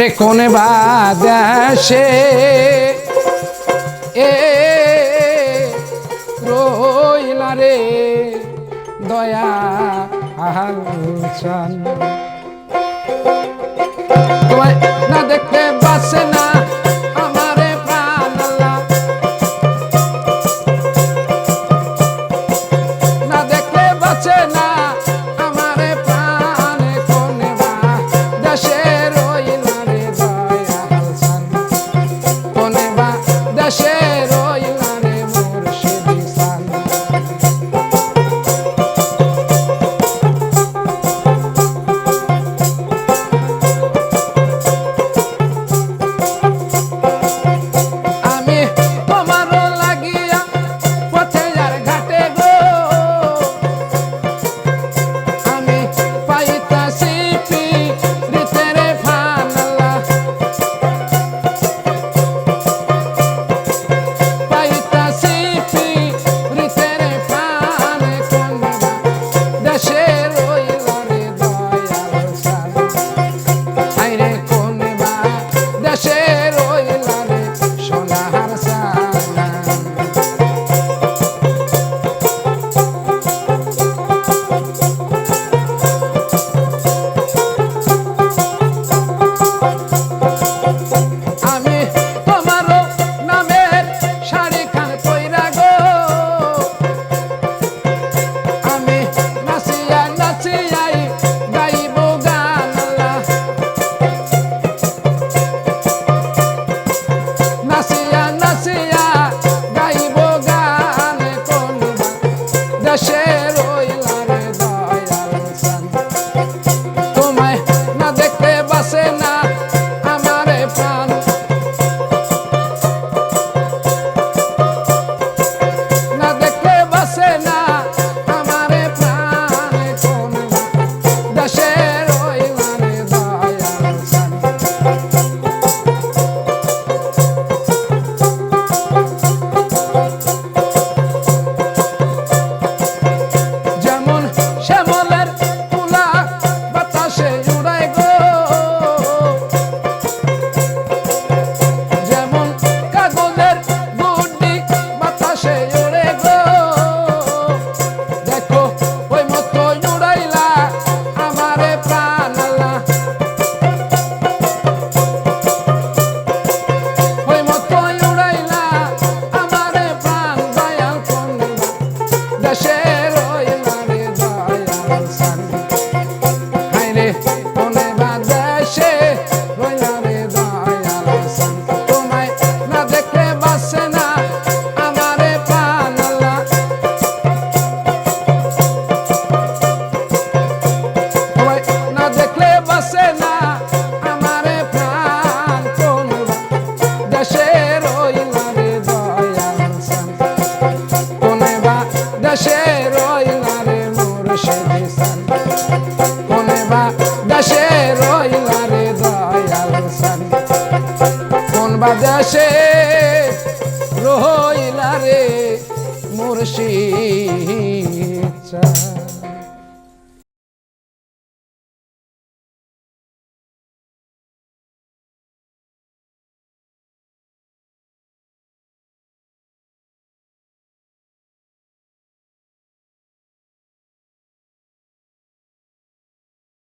ওরে কোন বাদাসে এ রইলা রে দয়া আহালসান তোমায় না দেখতে বাসে না না দেখতে বাসে না gracias. পাশে রইলা রে মুর্শিদ।